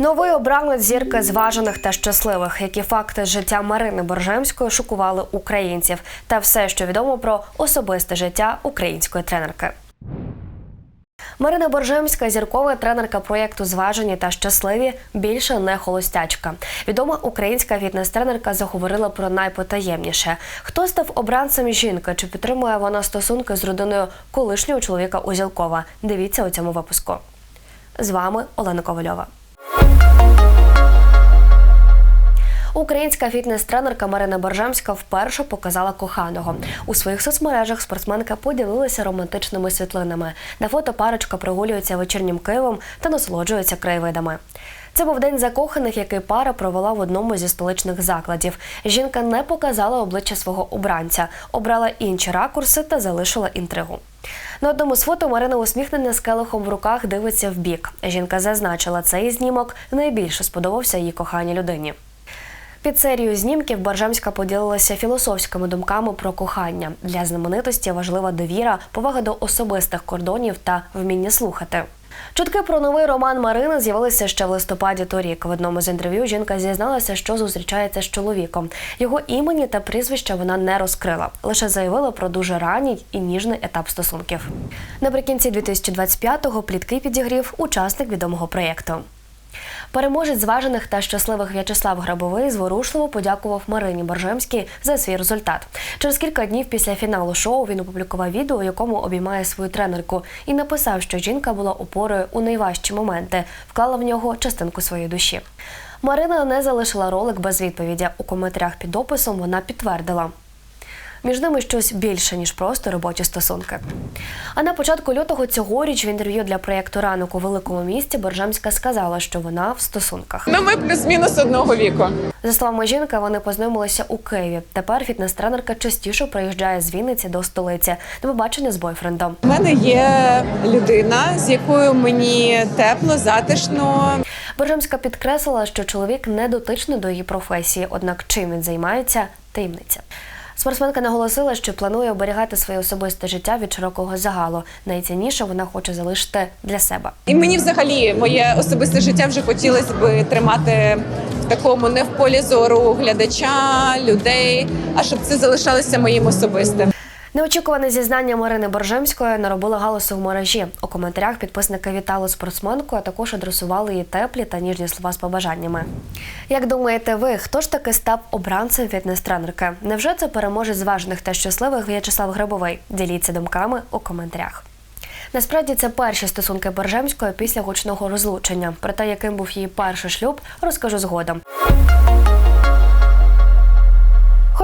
Новий обранець зірки зважених та щасливих, які факти життя Марини Боржемської шокували українців, та все, що відомо про особисте життя української тренерки. Марина Боржемська, зіркова тренерка проєкту Зважені та щасливі більше не холостячка. Відома українська фітнес-тренерка заговорила про найпотаємніше. Хто став обранцем жінки? Чи підтримує вона стосунки з родиною колишнього чоловіка Узілкова? Дивіться у цьому випуску. З вами Олена Ковальова. Українська фітнес-тренерка Марина Боржемська вперше показала коханого. У своїх соцмережах спортсменка поділилася романтичними світлинами. На фото парочка прогулюється вечірнім Києвом та насолоджується краєвидами. Це був день закоханих, який пара провела в одному зі столичних закладів. Жінка не показала обличчя свого обранця, обрала інші ракурси та залишила інтригу. На одному з фото Марина усміхнена з келихом в руках дивиться в бік. Жінка зазначила, цей знімок найбільше сподобався її коханій людині. Під серією знімків Боржемська поділилася філософськими думками про кохання. Для знаменитості важлива довіра, повага до особистих кордонів та вміння слухати. Чутки про новий роман Марини з'явилися ще в листопаді торік. В одному з інтерв'ю жінка зізналася, що зустрічається з чоловіком. Його імені та прізвища вона не розкрила, лише заявила про дуже ранній і ніжний етап стосунків. Наприкінці 2025-го плітки підігрів учасник відомого проєкту. Переможець зважених та щасливих В'ячеслав Грабовий зворушливо подякував Марині Боржемській за свій результат. Через кілька днів після фіналу шоу він опублікував відео, якому обіймає свою тренерку, і написав, що жінка була опорою у найважчі моменти, вклала в нього частинку своєї душі. Марина не залишила ролик без відповіді. У коментарях під описом вона підтвердила. Між ними щось більше ніж просто робочі стосунки. А на початку лютого цьогоріч в інтерв'ю для проєкту ранок у великому місті Боржемська сказала, що вона в стосунках. Ну, ми плюс-мінус одного віку. За словами жінки, вони познайомилися у Києві. Тепер фітнес-тренерка частіше приїжджає з Вінниці до столиці на побачення з бойфрендом. У мене є людина, з якою мені тепло, затишно. Боржемська підкреслила, що чоловік не дотичний до її професії, однак чим він займається таємниця. Спортсменка наголосила, що планує оберігати своє особисте життя від широкого загалу. Найцінніше вона хоче залишити для себе. І мені взагалі моє особисте життя вже хотілося б тримати в такому не в полі зору глядача, людей, а щоб це залишалося моїм особистим. Неочікуване зізнання Марини Боржемської наробило галасу в мережі. У коментарях підписники вітали спортсменку, а також адресували їй теплі та ніжні слова з побажаннями. Як думаєте ви, хто ж таки став обранцем фітнес-тренерки? Невже це переможе зважених та щасливих В'ячеслав Грибовий? Діліться думками у коментарях. Насправді це перші стосунки Боржемської після гучного розлучення. Про те, яким був її перший шлюб, розкажу згодом.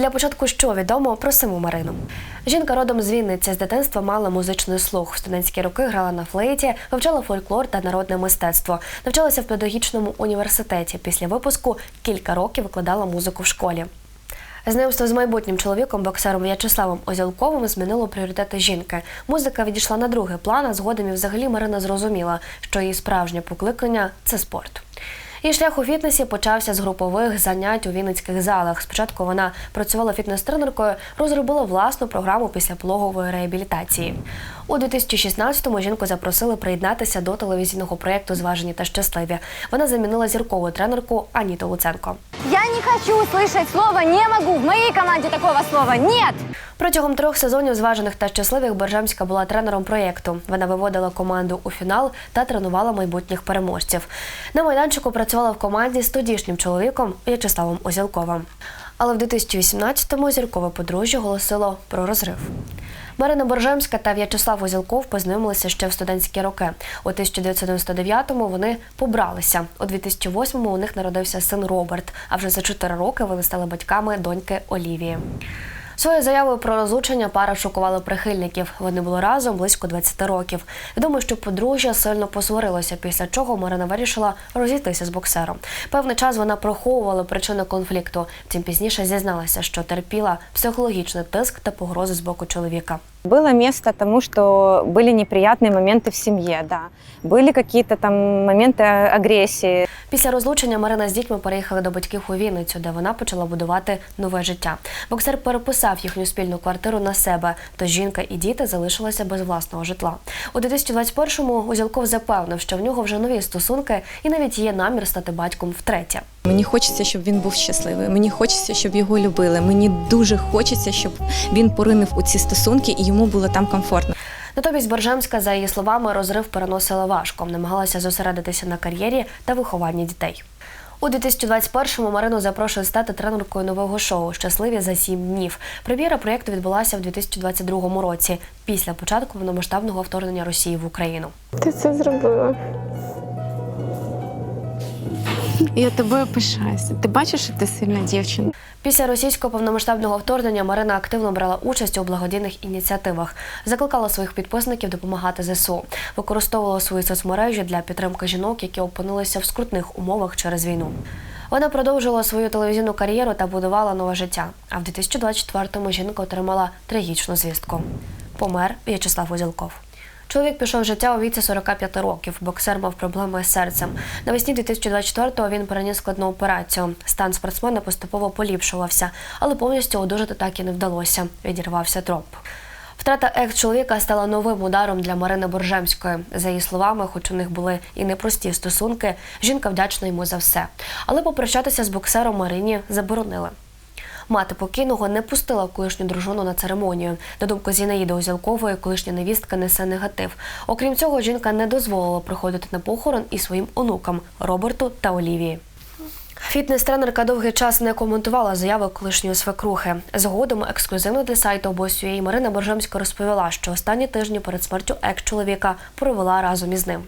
Для початку, що відомо про саму Марину. Жінка родом з Вінниці з дитинства мала музичний слух. В студентські роки грала на флейті, вивчала фольклор та народне мистецтво. Навчалася в педагогічному університеті. Після випуску кілька років викладала музику в школі. Знайомство з майбутнім чоловіком, боксером В'ячеславом Озялковим, змінило пріоритети жінки. Музика відійшла на другий план, а згодом і взагалі Марина зрозуміла, що її справжнє покликання це спорт. Її шлях у фітнесі почався з групових занять у вінницьких залах. Спочатку вона працювала фітнес-тренеркою, розробила власну програму після пологової реабілітації. У 2016-му жінку запросили приєднатися до телевізійного проєкту Зважені та щасливі. Вона замінила зіркову тренерку Аніту Луценко. Не хочу слышать слово «не могу». В моей команде такого слова нет. Протягом трьох сезонів зважених та щасливих Боржемська була тренером проєкту. Вона виводила команду у фінал та тренувала майбутніх переможців. На майданчику працювала в команді з тодішнім чоловіком В'ячеславом Озілковим. Але в 2018-му зіркове подружжя оголосило про розрив. Марина Боржемська та В'ячеслав Озілков познайомилися ще в студентські роки. У 1999-му вони побралися. У 2008-му у них народився син Роберт. А вже за 4 роки вони стали батьками доньки Олівії. Своєю заявою про розлучення пара шокувала прихильників. Вони були разом близько 20 років. Відомо, що подружжя сильно посварилося, після чого Марина вирішила розійтися з боксером. Певний час вона приховувала причину конфлікту. Тим пізніше зізналася, що терпіла психологічний тиск та погрози з боку чоловіка. Было место тому, что были неприятные моменты в семье, да. Были какие-то там моменты агрессии. Після розлучення Марина з дітьми переїхала до батьків у Вінницю, де вона почала будувати нове життя. Боксер переписав їхню спільну квартиру на себе, тож жінка і діти залишилися без власного житла. У 2021-му Узілков запевнив, що в нього вже нові стосунки і навіть є намір стати батьком втретє. Мені хочеться, щоб він був щасливий. Мені хочеться, щоб його любили. Мені дуже хочеться, щоб він поринив у ці стосунки і йому було там комфортно. Натомість Боржемська, за її словами, розрив переносила важко, намагалася зосередитися на кар'єрі та вихованні дітей. У 2021-му Марину запрошують стати тренеркою нового шоу Щасливі за сім днів. Прем'єра проєкту відбулася в 2022 році, після початку повномасштабного вторгнення Росії в Україну. Ти це зробила. Я тобою пишаюся. Ти бачиш, що ти сильна дівчина. Після російського повномасштабного вторгнення Марина активно брала участь у благодійних ініціативах, закликала своїх підписників допомагати ЗСУ, використовувала свої соцмережі для підтримки жінок, які опинилися в скрутних умовах через війну. Вона продовжила свою телевізійну кар'єру та будувала нове життя. А в 2024-му жінка отримала трагічну звістку. Помер В'ячеслав Озілков. Чоловік пішов з життя у віці 45 років. Боксер мав проблеми з серцем. Навесні 2024-го він переніс складну операцію. Стан спортсмена поступово поліпшувався, але повністю одужати так і не вдалося. Відірвався троп. Втрата екс-чоловіка стала новим ударом для Марини Боржемської. За її словами, хоч у них були і непрості стосунки, жінка вдячна йому за все. Але попрощатися з боксером Марині заборонили. Мати покійного не пустила колишню дружину на церемонію. На думку Зінаїди Озілкової, колишня невістка несе негатив. Окрім цього, жінка не дозволила приходити на похорон і своїм онукам Роберту та Олівії. Фітнес-тренерка довгий час не коментувала заяви колишньої свекрухи. Згодом ексклюзивно для сайту обосює Марина Боржемська розповіла, що останні тижні перед смертю екс-чоловіка провела разом із ним.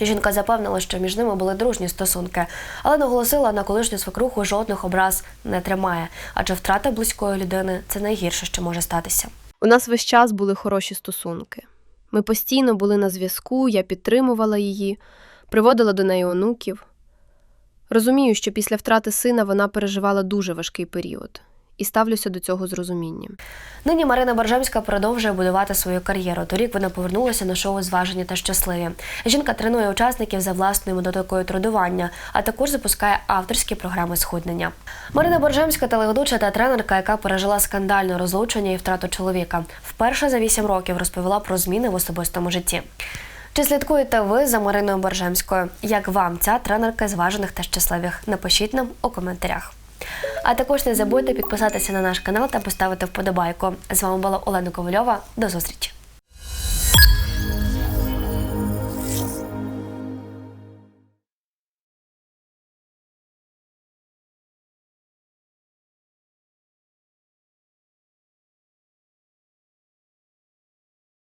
Жінка запевнила, що між ними були дружні стосунки, але наголосила на колишню свекруху жодних образ не тримає, адже втрата близької людини це найгірше, що може статися. У нас весь час були хороші стосунки. Ми постійно були на зв'язку, я підтримувала її, приводила до неї онуків. Розумію, що після втрати сина вона переживала дуже важкий період, і ставлюся до цього з розумінням. Нині Марина Боржемська продовжує будувати свою кар'єру. Торік вона повернулася на шоу Зважені та щасливі. Жінка тренує учасників за власною методикою трудування, а також запускає авторські програми схуднення. Марина Боржемська телеведуча та тренерка, яка пережила скандальне розлучення і втрату чоловіка, вперше за вісім років розповіла про зміни в особистому житті. Чи слідкуєте ви за Мариною Боржемською? Як вам ця тренерка зважених та щасливих? Напишіть нам у коментарях. А також не забудьте підписатися на наш канал та поставити вподобайку. З вами була Олена Ковальова. До зустрічі!